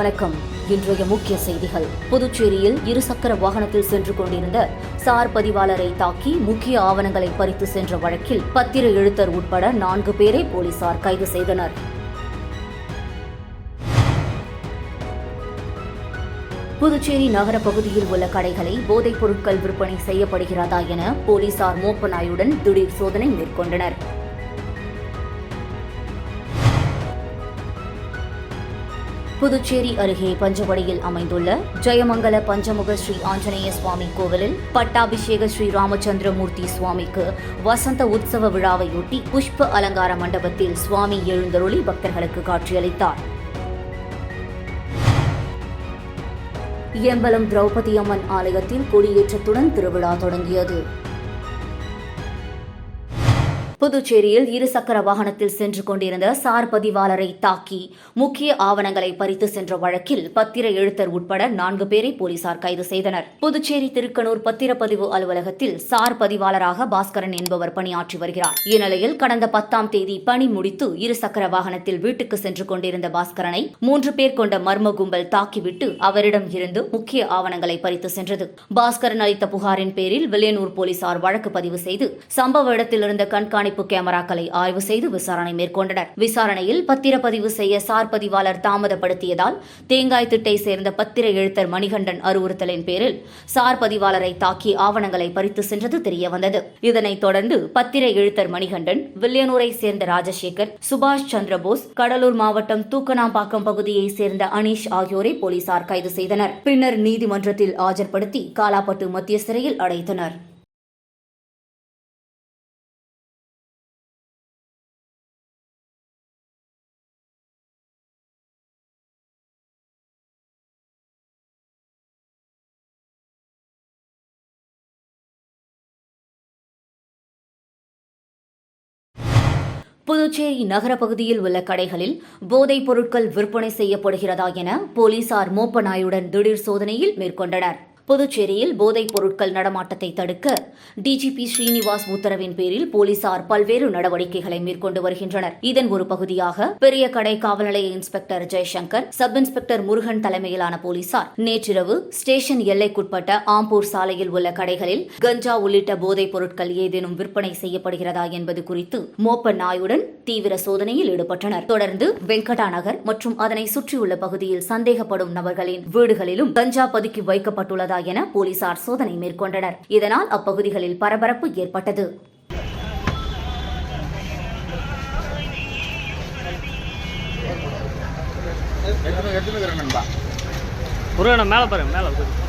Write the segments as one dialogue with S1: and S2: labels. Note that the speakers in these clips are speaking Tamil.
S1: வணக்கம். இன்றைய முக்கிய செய்திகள். புதுச்சேரியில் இருசக்கர வாகனத்தில் சென்று கொண்டிருந்த சார் பதிவாளரை தாக்கி முக்கிய ஆவணங்களை பறித்து சென்ற வழக்கில் பத்திர எழுத்தர் உட்பட நான்கு பேரை போலீசார் கைது செய்தனர். புதுச்சேரி நகர பகுதியில் உள்ள கடைகளை போதைப் பொருட்கள் விற்பனை செய்யப்படுகிறதா என போலீசார் மோப்பநாயுடன் திடீர் சோதனை மேற்கொண்டனர். புதுச்சேரி அருகே பஞ்சவடியில் அமைந்துள்ள ஜெயமங்கல பஞ்சமுக ஸ்ரீ ஆஞ்சநேய சுவாமி கோவிலில் பட்டாபிஷேக ஸ்ரீ ராமச்சந்திரமூர்த்தி சுவாமிக்கு வசந்த உற்சவ விழாவையொட்டி புஷ்ப அலங்கார மண்டபத்தில் சுவாமி எழுந்தருளி பக்தர்களுக்கு காட்சியளித்தார். எம்பலம் திரௌபதி அம்மன் ஆலயத்தில் கொடியேற்றத்துடன் திருவிழா தொடங்கியது. புதுச்சேரியில் இருசக்கர வாகனத்தில் சென்று கொண்டிருந்த சார் பதிவாளரை தாக்கி முக்கிய ஆவணங்களை பறித்து சென்ற வழக்கில் பத்திர எழுத்தர் உட்பட நான்கு பேரை போலீசார் கைது செய்தனர். புதுச்சேரி திருக்கனூர் பத்திரப்பதிவு அலுவலகத்தில் சார் பதிவாளராக பாஸ்கரன் என்பவர் பணியாற்றி வருகிறார். இந்நிலையில் கடந்த பத்தாம் தேதி பணி முடித்து இருசக்கர வாகனத்தில் வீட்டுக்கு சென்று கொண்டிருந்த பாஸ்கரனை மூன்று பேர் கொண்ட மர்ம கும்பல் தாக்கிவிட்டு அவரிடம் இருந்து முக்கிய ஆவணங்களை பறித்து சென்றது. பாஸ்கரன் அளித்த புகாரின் பேரில் வில்லியனூர் போலீசார் வழக்கு பதிவு செய்து சம்பவ இடத்திலிருந்த கண்காணி கண்காணிப்பு கேமராக்களை ஆய்வு செய்து விசாரணை மேற்கொண்டனர். விசாரணையில் பத்திரப்பதிவு செய்ய சார் பதிவாளர் தாமதப்படுத்தியதால் தேங்காய் திட்டை சேர்ந்த பத்திர எழுத்தர் மணிகண்டன் அறிவுறுத்தலின் பேரில் சார் பதிவாளரை தாக்கி ஆவணங்களை பறித்து சென்றது தெரியவந்தது. இதனைத் தொடர்ந்து பத்திர எழுத்தர் மணிகண்டன் வில்லியனூரை சேர்ந்த ராஜசேகர் சுபாஷ் சந்திரபோஸ் கடலூர் மாவட்டம் தூக்கனாம்பாக்கம் பகுதியைச் சேர்ந்த அனீஷ் ஆகியோரை போலீசார் கைது செய்தனர். பின்னர் நீதிமன்றத்தில் ஆஜர்படுத்தி காலாப்பட்டு மத்திய சிறையில் அடைத்தனர். புதுச்சேரி நகர பகுதியில் உள்ள கடைகளில் போதைப் பொருட்கள் விற்பனை செய்யப்படுகிறதா என போலீசார் மோப்பநாயுடன் திடீர் சோதனையில் மேற்கொண்டனர். புதுச்சேரியில் போதைப் பொருட்கள் நடமாட்டத்தை தடுக்க டிஜிபி ஸ்ரீனிவாஸ் உத்தரவின் பேரில் போலீசார் பல்வேறு நடவடிக்கைகளை மேற்கொண்டு வருகின்றனர். இதன் ஒரு பகுதியாக பெரிய கடை காவல் நிலைய inspector Jaishankar sub inspector Murugan தலைமையிலான போலீசார் நேற்றிரவு ஸ்டேஷன் எல்லைக்குட்பட்ட ஆம்பூர் சாலையில் உள்ள கடைகளில் கஞ்சா உள்ளிட்ட போதைப் பொருட்கள் ஏதேனும் விற்பனை செய்யப்படுகிறதா என்பது குறித்து மோப்ப நாயுடன் தீவிர சோதனையில் ஈடுபட்டனர். தொடர்ந்து வெங்கடா நகர் மற்றும் அதனை சுற்றியுள்ள பகுதியில் சந்தேகப்படும் நபர்களின் வீடுகளிலும் கஞ்சா பதுக்கி வைக்கப்பட்டுள்ளதா என போலீசார் சோதனை மேற்கொண்டனர் இதனால் அப்பகுதிகளில் பரபரப்பு ஏற்பட்டது
S2: மேலே பாருங்க மேலே பாருங்க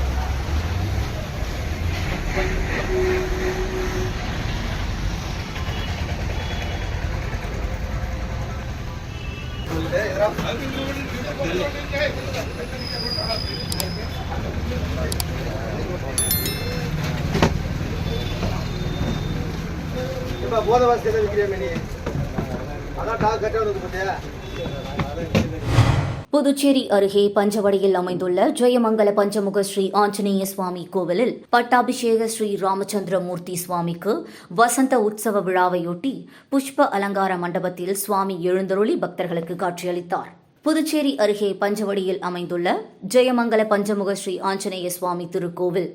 S3: இப்போ எதை நீ அதான் டாக் கட்ட வந்து பார்த்தியா
S1: புதுச்சேரி அருகே பஞ்சவடியில் அமைந்துள்ள ஜெயமங்கல பஞ்சமுக ஸ்ரீ ஆஞ்சநேய சுவாமி கோவிலில் பட்டாபிஷேக ஸ்ரீ ராமச்சந்திரமூர்த்தி சுவாமிக்கு வசந்த உற்சவ விழாவையொட்டி புஷ்ப அலங்கார மண்டபத்தில் சுவாமி எழுந்தருளி பக்தர்களுக்கு காட்சியளித்தார். புதுச்சேரி அருகே பஞ்சவடியில் அமைந்துள்ள ஜெயமங்கல பஞ்சமுக ஸ்ரீ ஆஞ்சநேய சுவாமி திருக்கோவில்.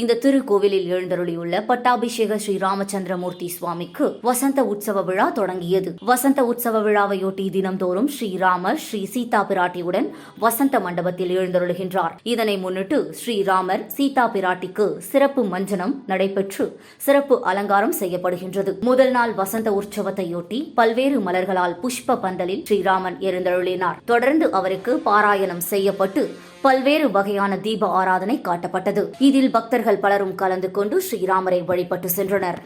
S1: இந்த திருக்கோவிலில் எழுந்தருளியுள்ள பட்டாபிஷேக ஸ்ரீ ராமச்சந்திரமூர்த்தி சுவாமிக்கு வசந்த உற்சவ விழா தொடங்கியது. வசந்த உற்சவ விழாவையொட்டி தினம்தோறும் ஸ்ரீராமர் ஸ்ரீ சீதா பிராட்டியுடன் வசந்த மண்டபத்தில் எழுந்தருளுகின்றார். இதனை முன்னிட்டு ஸ்ரீராமர் சீதா பிராட்டிக்கு சிறப்பு மஞ்சனம் நடைபெற்று சிறப்பு அலங்காரம் செய்யப்படுகின்றது. முதல் நாள் வசந்த உற்சவத்தையொட்டி பல்வேறு மலர்களால் புஷ்ப பந்தலில் ஸ்ரீராமன் எழுந்தருளினார். தொடர்ந்து அவருக்கு பாராயணம் செய்யப்பட்டு பல்வேறு வகையான தீப ஆராதனை காட்டப்பட்டது. இதில் பக்தர்கள் பலரும் கலந்து கொண்டு ஸ்ரீராமரை வழிபட்டு சென்றனர்.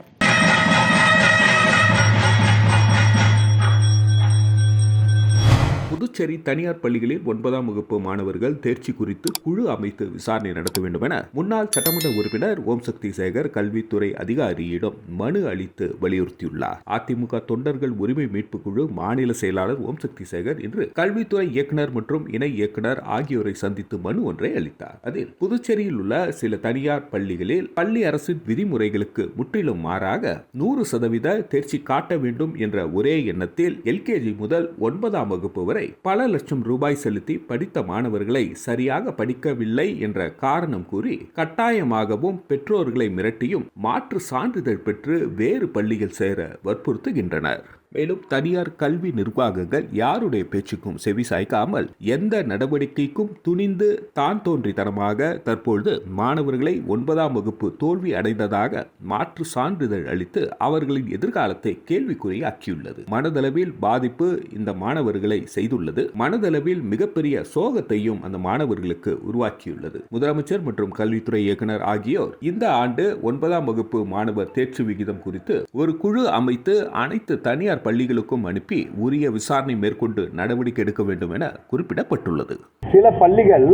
S4: புதுச்சேரி தனியார் பள்ளிகளில் ஒன்பதாம் வகுப்பு மாணவர்கள் தேர்ச்சி குறித்து குழு அமைத்து விசாரணை நடத்த வேண்டும் என முன்னாள் சட்டமன்ற உறுப்பினர் ஓம் சக்தி சேகர் கல்வித்துறை அதிகாரியிடம் மனு அளித்து வலியுறுத்தியுள்ளார். அதிமுக தொண்டர்கள் உரிமை மீட்பு குழு மாநில செயலாளர் ஓம் சக்தி சேகர் இன்று கல்வித்துறை இயக்குனர் மற்றும் இணை இயக்குனர் ஆகியோரை சந்தித்து மனு ஒன்றை அளித்தார். அதில் புதுச்சேரியில் உள்ள சில தனியார் பள்ளிகளில் பள்ளி அரசின் விதிமுறைகளுக்கு முற்றிலும் மாறாக நூறு சதவீத தேர்ச்சி காட்ட வேண்டும் என்ற ஒரே எண்ணத்தில் எல்கேஜி முதல் ஒன்பதாம் வகுப்பு வரை பல லட்சம் ரூபாய் செலுத்தி படித்த மாணவர்களை சரியாக படிக்கவில்லை என்ற காரணம் கூறி கட்டாயமாகவும் பெற்றோர்களை மிரட்டியும் மாற்று சான்றிதழ் பெற்று வேறு பள்ளியில் சேர வற்புறுத்துகின்றனர். மேலும் தனியார் கல்வி நிர்வாகங்கள் யாருடைய பேச்சுக்கும் செவி சாய்க்காமல் எந்த நடவடிக்கைக்கும் துணிந்து தான் தோன்றித்தனமாக தற்பொழுது மாணவர்களை ஒன்பதாம் வகுப்பு தோல்வி அடைந்ததாக மாற்று சான்றிதழ் அளித்து அவர்களின் எதிர்காலத்தை கேள்விக்குறியாக்கியுள்ளது. மனதளவில் பாதிப்பு இந்த மாணவர்களை செய்துள்ளது. மனதளவில் மிகப்பெரிய சோகத்தையும் அந்த மாணவர்களுக்கு உருவாக்கியுள்ளது. முதலமைச்சர் மற்றும் கல்வித்துறை இயக்குனர் ஆகியோர் இந்த ஆண்டு ஒன்பதாம் வகுப்பு மாணவர் தேர்ச்சி விகிதம் குறித்து ஒரு குழு அமைத்து அனைத்து தனியார் பள்ளிகளுக்கும் அனுப்பி உரிய விசாரணை மேற்கொண்டு நடவடிக்கை எடுக்க வேண்டும் என குறிப்பிடப்பட்டுள்ளது.
S5: சில பள்ளிகள்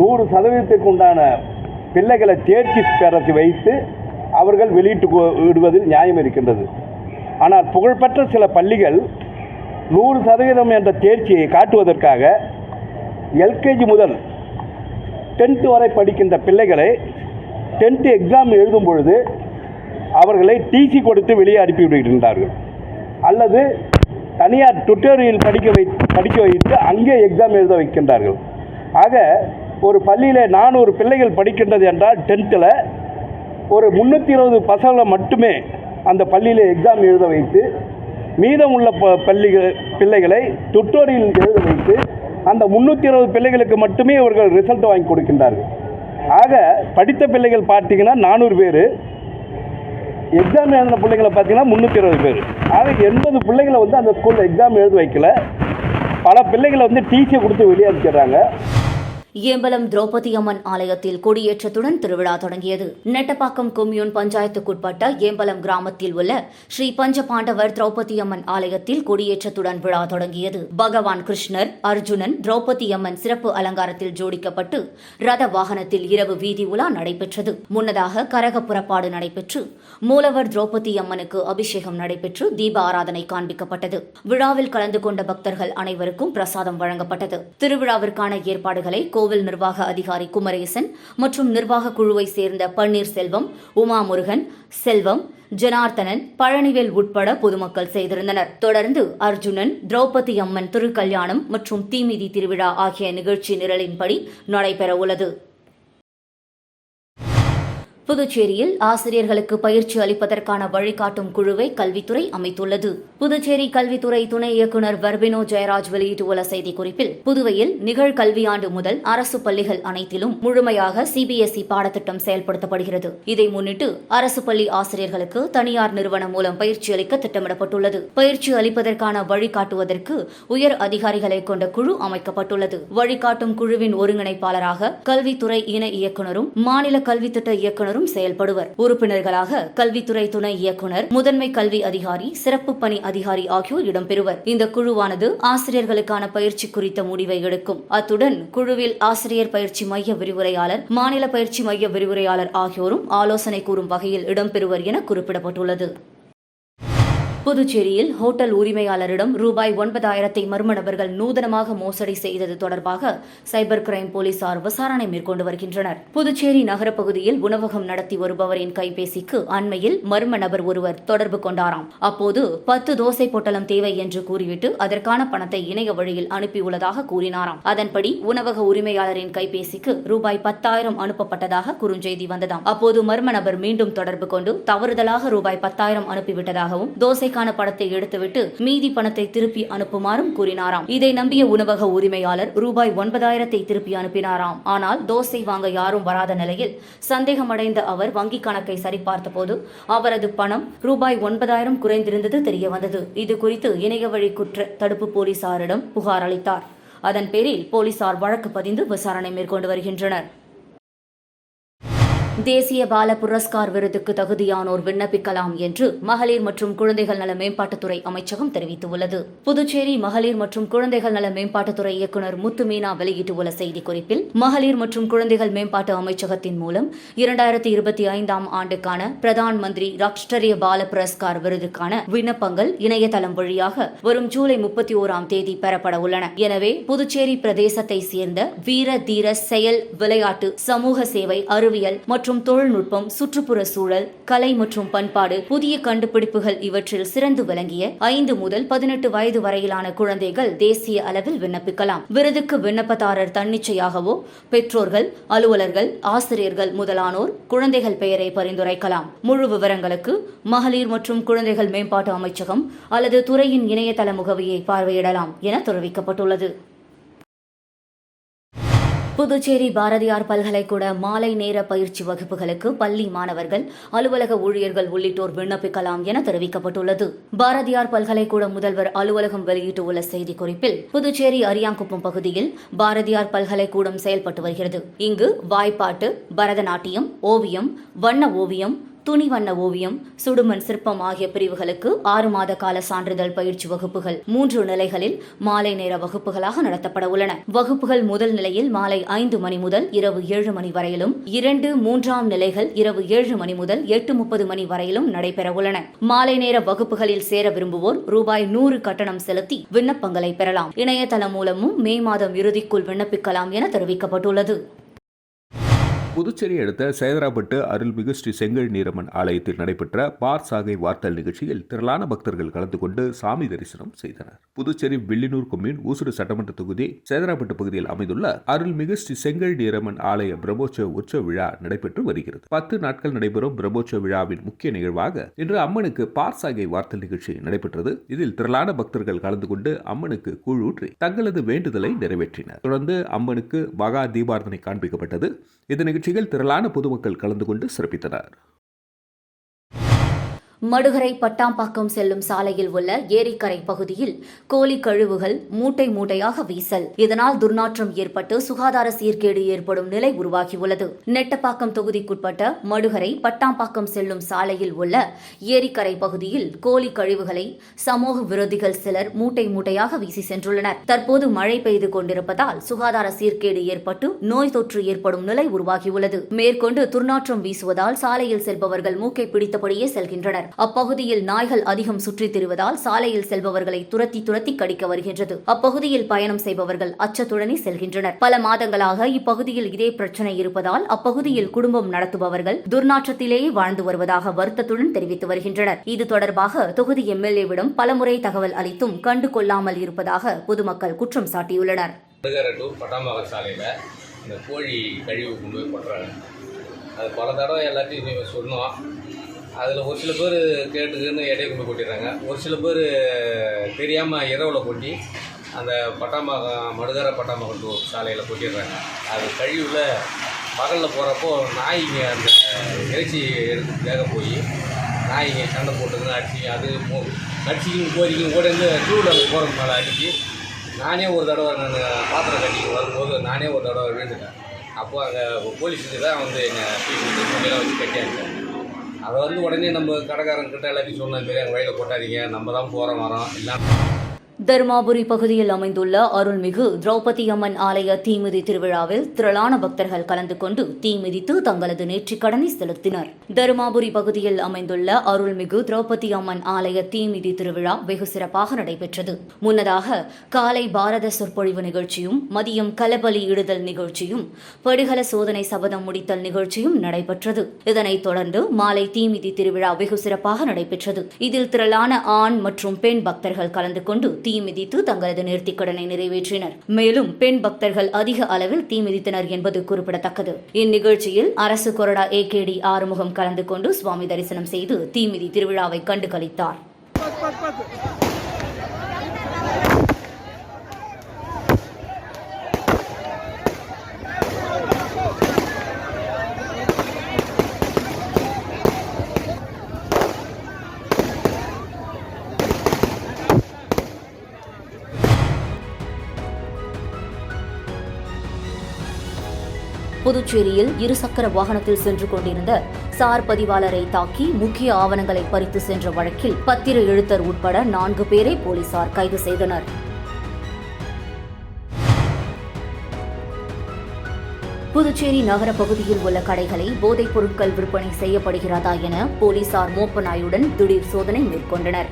S5: நூறு சதவீதத்திற்கு உண்டான பிள்ளைகளை தேர்ச்சி பெறத்தி வைத்து அவர்கள் வெளியிட்டு விடுவதில் நியாயம் இருக்கின்றது. ஆனால் புகழ்பெற்ற சில பள்ளிகள் நூறு சதவீதம் என்ற தேர்ச்சியை காட்டுவதற்காக எல்கேஜி முதல் டென்த்து வரை படிக்கின்ற பிள்ளைகளை டென்த்து எக்ஸாம் எழுதும் பொழுது அவர்களை டிசி கொடுத்து வெளியே அனுப்பிவிடுகின்றார்கள் அல்லது தனியார் டுட்டோரியல் படிக்க வை படிக்க வைத்து அங்கே எக்ஸாம் எழுத வைக்கின்றார்கள். ஆக ஒரு பள்ளியில் நானூறு பிள்ளைகள் படிக்கின்றது என்றால் டென்த்தில் ஒரு முந்நூற்றி இருபது பசங்களை மட்டுமே அந்த பள்ளியில் எக்ஸாம் எழுத வைத்து மீதம் உள்ள ப பள்ளிகள் பிள்ளைகளை டுட்டோரியல் எழுத வைத்து அந்த முந்நூற்றி இருபது பிள்ளைகளுக்கு மட்டுமே இவர்கள் ரிசல்ட் வாங்கி கொடுக்கின்றார்கள். ஆக படித்த பிள்ளைகள் பார்த்தீங்கன்னா நானூறு பேர் எக்ஸாம் எழுதின பிள்ளைங்களை பார்த்தீங்கன்னா முந்நூற்றி இருபது பேர். ஆக எண்பது பிள்ளைங்களை வந்து அந்த ஸ்கூலில் எக்ஸாம் எழுத வைக்கல. பல பிள்ளைகளை வந்து டிசியை கொடுத்து வெளியே அனுப்பிச்சிடுறாங்க.
S1: ஏம்பலம் திரௌபதி அம்மன் ஆலயத்தில் கொடியேற்றத்துடன் திருவிழா தொடங்கியது. நெட்டப்பாக்கம் கொம்யூன் பஞ்சாயத்துக்குட்பட்ட ஏம்பலம் கிராமத்தில் உள்ள ஸ்ரீ பஞ்சபாண்டவர் திரௌபதி அம்மன் ஆலயத்தில் கொடியேற்றத்துடன் விழா தொடங்கியது. பகவான் கிருஷ்ணர் அர்ஜுனன் திரௌபதி அம்மன் சிறப்பு அலங்காரத்தில் ஜோடிக்கப்பட்டு ரத வாகனத்தில் இரவு வீதி உலா நடைபெற்றது. முன்னதாக கரக புறப்பாடு நடைபெற்று மூலவர் திரௌபதி அம்மனுக்கு அபிஷேகம் நடைபெற்று தீப ஆராதனை காண்பிக்கப்பட்டது. விழாவில் கலந்து கொண்ட பக்தர்கள் அனைவருக்கும் பிரசாதம் வழங்கப்பட்டது. திருவிழாவிற்கான ஏற்பாடுகளை கோவில் நிர்வாக அதிகாரி குமரேசன் மற்றும் நிர்வாக குழுவை சேர்ந்த பன்னீர்செல்வம் உமா முருகன் செல்வம் ஜனார்த்தனன் பழனிவேல் உட்பட பொதுமக்கள் செய்திருந்தனர். தொடர்ந்து அர்ஜுனன் திரௌபதி அம்மன் திருக்கல்யாணம் மற்றும் தீமிதி திருவிழா ஆகிய நிகழ்ச்சி நிரலின்படி நடைபெறவுள்ளது புதுச்சேரியில் ஆசிரியர்களுக்கு பயிற்சி அளிப்பதற்கான வழிகாட்டும் குழுவை கல்வித்துறை அமைத்துள்ளது. புதுச்சேரி கல்வித்துறை துணை இயக்குநர் வர்பினோ ஜெயராஜ் வெளியிட்டுள்ள செய்திக்குறிப்பில் புதுவையில் நிகழ்கல்வியாண்டு முதல் அரசு பள்ளிகள் அனைத்திலும் முழுமையாக சிபிஎஸ்இ பாடத்திட்டம் செயல்படுத்தப்படுகிறது. இதை முன்னிட்டு அரசு பள்ளி ஆசிரியர்களுக்கு தனியார் நிறுவனம் மூலம் பயிற்சி அளிக்க திட்டமிடப்பட்டுள்ளது. பயிற்சி அளிப்பதற்கான வழிகாட்டுவதற்கு உயர் அதிகாரிகளை கொண்ட குழு அமைக்கப்பட்டுள்ளது. வழிகாட்டும் குழுவின் ஒருங்கிணைப்பாளராக கல்வித்துறை இணை இயக்குநரும் மாநில கல்வித்திட்ட இயக்குநரும் செயல்படுவர். உறுப்பினர்களாக கல்வித்துறை துணை இயக்குநர் முதன்மை கல்வி அதிகாரி சிறப்பு பணி அதிகாரி ஆகியோர் இடம்பெறுவர். இந்த குழுவானது ஆசிரியர்களுக்கான பயிற்சி குறித்த முடிவை எடுக்கும். அத்துடன் குழுவில் ஆசிரியர் பயிற்சி மைய விரிவுரையாளர் மாநில பயிற்சி மைய விரிவுரையாளர் ஆகியோரும் ஆலோசனை கூறும் வகையில் இடம்பெறுவர் என குறிப்பிடப்பட்டுள்ளது. புதுச்சேரியில் ஹோட்டல் உரிமையாளரிடம் ரூபாய் ஒன்பதாயிரத்தை மர்ம நபர்கள் நூதனமாக மோசடி செய்தது தொடர்பாக சைபர் கிரைம் போலீசார் விசாரணை மேற்கொண்டு வருகின்றனர். புதுச்சேரி நகரப்பகுதியில் உணவகம் நடத்தி வருபவரின் கைபேசிக்கு அண்மையில் மர்ம நபர் ஒருவர் தொடர்பு கொண்டாராம். அப்போது பத்து தோசை பொட்டலம் தேவை என்று கூறிவிட்டு அதற்கான பணத்தை இணைய வழியில் அனுப்பியுள்ளதாக கூறினாராம். அதன்படி உணவக உரிமையாளரின் கைபேசிக்கு ரூபாய் பத்தாயிரம் அனுப்பப்பட்டதாக குறுஞ்செய்தி வந்ததாம். அப்போது மர்ம நபர் மீண்டும் தொடர்பு கொண்டு தவறுதலாக ரூபாய் பத்தாயிரம் அனுப்பிவிட்டதாகவும் தோசை தோசைக்கான பணத்தை எடுத்துவிட்டு மீதி பணத்தை திருப்பி அனுப்புமாறும் கூறினாராம். இதை நம்பிய உணவக உரிமையாளர் ரூபாய் ஒன்பதாயிரத்தை திருப்பி அனுப்பினாராம். ஆனால் தோசை வாங்க யாரும் வராத நிலையில் சந்தேகமடைந்த அவர் வங்கிக் கணக்கை சரிபார்த்தபோது அவரது பணம் ரூபாய் ஒன்பதாயிரம் குறைந்திருந்தது தெரியவந்தது. இது குறித்து இணைய வழி குற்ற தடுப்பு போலீசாரிடம் புகார் அளித்தார். அதன் பேரில் போலீசார் வழக்கு பதிந்து விசாரணை மேற்கொண்டு வருகின்றனர். தேசிய பால புரஸ்கார் விருதுக்கு தகுதியானோர் விண்ணப்பிக்கலாம் என்று மகளிர் மற்றும் குழந்தைகள் நல மேம்பாட்டுத்துறை அமைச்சகம் தெரிவித்துள்ளது. புதுச்சேரி மகளிர் மற்றும் குழந்தைகள் நல மேம்பாட்டுத்துறை இயக்குநர் முத்துமீனா வெளியிட்டுள்ள செய்திக்குறிப்பில் மகளிர் மற்றும் குழந்தைகள் மேம்பாட்டு அமைச்சகத்தின் மூலம் இரண்டாயிரத்தி இருபத்தி ஐந்தாம் ஆண்டுக்கான பிரதான் மந்திரி ராஷ்டிரிய பால புரஸ்கார் விருதுக்கான விண்ணப்பங்கள் இணையதளம் வழியாக வரும் ஜூலை முப்பத்தி ஓராம் தேதி பெறப்பட உள்ளன. எனவே புதுச்சேரி பிரதேசத்தை சேர்ந்த வீர தீர செயல் விளையாட்டு சமூக சேவை அறிவியல் மற்றும் மற்றும் தொழில்நுட்பம் சுற்றுப்புற சூழல் கலை மற்றும் பண்பாடு புதிய கண்டுபிடிப்புகள் இவற்றில் சிறந்து விளங்கிய ஐந்து முதல் பதினெட்டு வயது வரையிலான குழந்தைகள் தேசிய அளவில் விண்ணப்பிக்கலாம். விருதுக்கு விண்ணப்பதாரர் தன்னிச்சையாகவோ பெற்றோர்கள் அலுவலர்கள் ஆசிரியர்கள் முதலானோர் குழந்தைகள் பெயரை பரிந்துரைக்கலாம். முழு விவரங்களுக்கு மகளிர் மற்றும் குழந்தைகள் மேம்பாட்டு அமைச்சகம் அல்லது துறையின் இணையதள முகவியை பார்வையிடலாம் என தெரிவிக்கப்பட்டுள்ளது. புதுச்சேரி பாரதியார் பல்கலைக்கூட மாலை நேர பயிற்சி வகுப்புகளுக்கு பள்ளி மாணவர்கள் அலுவலக ஊழியர்கள் உள்ளிட்டோர் விண்ணப்பிக்கலாம் என தெரிவிக்கப்பட்டுள்ளது. பாரதியார் பல்கலைக்கூட முதல்வர் அலுவலகம் வெளியிட்டுள்ள செய்திக்குறிப்பில் புதுச்சேரி அரியாங்குப்பம் பகுதியில் பாரதியார் பல்கலைக்கூடம் செயல்பட்டு வருகிறது. இங்கு வாய்ப்பாட்டு பரதநாட்டியம் ஓவியம் வண்ண ஓவியம் துணி வண்ண ஓவியம் சுடுமண் சிற்பம் ஆகிய பிரிவுகளுக்கு ஆறு மாத கால சான்றிதழ் பயிற்சி வகுப்புகள் மூன்று நிலைகளில் மாலை நேர வகுப்புகளாக நடத்தப்பட உள்ளன. வகுப்புகள் முதல் நிலையில் மாலை ஐந்து மணி முதல் இரவு ஏழு மணி வரையிலும் இரண்டு மூன்றாம் நிலைகள் இரவு ஏழு மணி முதல் எட்டு முப்பது மணி வரையிலும் நடைபெற உள்ளன. மாலை நேர வகுப்புகளில் சேர விரும்புவோர் ரூபாய் நூறு கட்டணம் செலுத்தி விண்ணப்பங்களை பெறலாம். இணையதளம் மூலமும் மே மாதம் இறுதிக்குள் விண்ணப்பிக்கலாம் என தெரிவிக்கப்பட்டுள்ளது.
S4: புதுச்சேரி அடுத்த சேதராப்பட்டு அருள்மிகு ஸ்ரீ செங்கல் நீரம்மன் ஆலயத்தில் நடைபெற்ற பார் சாகை வார்த்தல் நிகழ்ச்சியில் திரளான பக்தர்கள் கலந்து கொண்டு சாமி தரிசனம் செய்தனர். புதுச்சேரி வில்லினூர் கொம்யூன் ஊசுடு சட்டமன்ற தொகுதி சேதராப்பட்டு பகுதியில் அமைந்துள்ள அருள்மிகு ஸ்ரீ செங்கல் நீரம்மன் ஆலய பிரம்மோற்சவ உற்சவ விழா நடைபெற்று வருகிறது. பத்து நாட்கள் நடைபெறும் பிரம்மோற்சவ விழாவின் முக்கிய நிகழ்வாக இன்று அம்மனுக்கு பார் சாகை வார்த்தல் நிகழ்ச்சி நடைபெற்றது. இதில் திரளான பக்தர்கள் கலந்து கொண்டு அம்மனுக்கு கூழூற்றி ஊற்றி தங்களது வேண்டுதலை நிறைவேற்றினர். தொடர்ந்து அம்மனுக்கு மகா தீபாரதனை காண்பிக்கப்பட்டது. இந்த நிகழ்ச்சியில் திரளான பொதுமக்கள் கலந்து கொண்டு சிறப்பித்தனர்.
S1: மடுகரை பட்டாம்பாக்கம் செல்லும் சாலையில் உள்ள ஏரிக்கரை பகுதியில் கோழி கழிவுகள் மூட்டை மூட்டையாக வீசல். இதனால் துர்நாற்றம் ஏற்பட்டு சுகாதார சீர்கேடு ஏற்படும் நிலை உருவாகியுள்ளது. நெட்டப்பாக்கம் தொகுதிக்குட்பட்ட மடுகரை பட்டாம்பாக்கம் செல்லும் சாலையில் உள்ள ஏரிக்கரை பகுதியில் கோழி கழிவுகளை சமூக விரோதிகள் சிலர் மூட்டை மூட்டையாக வீசி சென்றுள்ளனர். தற்போது மழை பெய்து கொண்டிருப்பதால் சுகாதார சீர்கேடு ஏற்பட்டு நோய் தொற்று ஏற்படும் நிலை உருவாகியுள்ளது. மேற்கொண்டு துர்நாற்றம் வீசுவதால் சாலையில் செல்பவர்கள் மூக்கை பிடித்தபடியே செல்கின்றனர். அப்பகுதியில் நாய்கள் அதிகம் சுற்றித் திரிவதால் சாலையில் செல்பவர்களை துரத்தி துரத்தி கடிக்க வருகின்றது. அப்பகுதியில் பயணம் செய்பவர்கள் அச்சத்துடனே செல்கின்றனர். பல மாதங்களாக இப்பகுதியில் இதே பிரச்சனை இருப்பதால் அப்பகுதியில் குடும்பம் நடத்துபவர்கள் துர்நாற்றத்திலேயே வாழ்ந்து வருவதாக வருத்தத்துடன் தெரிவித்து வருகின்றனர். இது தொடர்பாக தொகுதி எம்எல்ஏவிடம் பலமுறை தகவல் அளித்தும் கண்டு கொள்ளாமல் இருப்பதாக பொதுமக்கள் குற்றம் சாட்டியுள்ளனர்.
S6: பட்டாம்பாக்கம் சாலையில் இந்த கோழி கழிவு கொண்டு போய் கொட்டுறாங்க. அது பல தடவை எல்லாத்தையும் சொன்னோம். அதில் ஒரு சில பேர் கேட்டுக்குன்னு இடையே கொண்டு கொட்டிடுறாங்க. ஒரு சில பேர் தெரியாமல் இரவில் கொட்டி அந்த பட்டாம்பாக்கம் மடுகர பட்டாம்பாக்கம் சாலையில் கொட்டிடுறாங்க. அது கழிவில் பகலில் போகிறப்போ நாய்ங்க அந்த இறைச்சி எடுத்து வேக போய் நாய்ங்க சண்டை போட்டுக்குன்னு அடிச்சு அது மோ- கடிச்சிக்கும் கோரிக்கும் கூட இருந்து டூவில் போகிற மேலே அடிச்சு நானே ஒரு தடவை நான் பாத்திரம் கட்டிக்கு வரும்போது நானே ஒரு தடவை விழுந்துட்டேன். அப்போது அங்கே போலீஸுக்கு தான் வந்து என்னை பீஸ் வந்து வச்சு கட்டியாங்க அதை வந்து உடனே நம்ம கடைக்காரங்கிட்ட எல்லாத்தையும் சொன்ன மாரி வயலை கொட்டாதீங்க நம்ம தான் போகிறோம் வரோம் எல்லாம்
S1: தருமாபுரி பகுதியில் அமைந்துள்ள அருள்மிகு திரௌபதி அம்மன் ஆலய தீமிதி திருவிழாவில் திரளான பக்தர்கள் கலந்து கொண்டு தீமிதித்து தங்களது நேற்றிக் கடனை செலுத்தினர். தருமாபுரி பகுதியில் அமைந்துள்ள அருள்மிகு திரௌபதி அம்மன் ஆலய தீமிதி திருவிழா வெகு சிறப்பாக நடைபெற்றது. முன்னதாக காலை பாரத சொற்பொழிவு நிகழ்ச்சியும் மதியம் கலபலி இடுதல் நிகழ்ச்சியும் படுகல சோதனை சபதம் முடித்தல் நிகழ்ச்சியும் நடைபெற்றது. இதனைத் தொடர்ந்து மாலை தீமிதி திருவிழா வெகு சிறப்பாக நடைபெற்றது. இதில் திரளான ஆண் மற்றும் பெண் பக்தர்கள் கலந்து கொண்டு தீ மிதித்து தங்களது நேர்த்திக் கடனை நிறைவேற்றினர். மேலும் பெண் பக்தர்கள் அதிக அளவில் தீ மிதித்தனர் என்பது குறிப்பிடத்தக்கது. இந்நிகழ்ச்சியில் அரசு கொறடா ஏகேடி ஆறுமுகம் கலந்து கொண்டு சுவாமி தரிசனம் செய்து தீமிதி திருவிழாவை கண்டு களித்தார். புதுச்சேரியில் இருசக்கர வாகனத்தில் சென்று கொண்டிருந்த சார் பதிவாளரை தாக்கி முக்கிய ஆவணங்களை பறித்து சென்ற வழக்கில் பத்திர எழுத்தர் உட்பட நான்கு பேரை போலீசார் கைது செய்தனர். புதுச்சேரி நகர பகுதியில் உள்ள கடைகளை போதைப் பொருட்கள் விற்பனை செய்யப்படுகிறதா என போலீசார் மோப்ப நாயுடன் திடீர் சோதனை மேற்கொண்டனர்.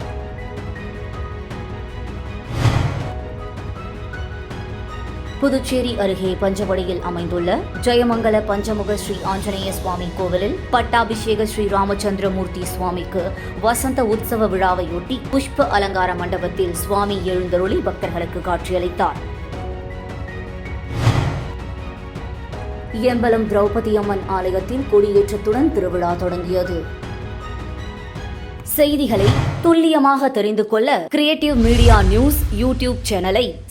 S1: புதுச்சேரி அருகே பஞ்சவடியில் அமைந்துள்ள ஜெயமங்கல பஞ்சமுக ஸ்ரீ ஆஞ்சநேய சுவாமி கோவிலில் பட்டாபிஷேக ஸ்ரீ ராமச்சந்திரமூர்த்தி சுவாமிக்கு வசந்த உற்சவ விழாவையொட்டி புஷ்ப அலங்கார மண்டபத்தில் சுவாமி எழுந்தருளி பக்தர்களுக்கு காட்சியளித்தார். எம்பலம் திரௌபதி அம்மன் ஆலயத்தில் கொடியேற்றத்துடன் திருவிழா தொடங்கியது. செய்திகளை துல்லியமாக தெரிந்து கொள்ள கிரியேட்டிவ் மீடியா நியூஸ் யூடியூப் சேனலை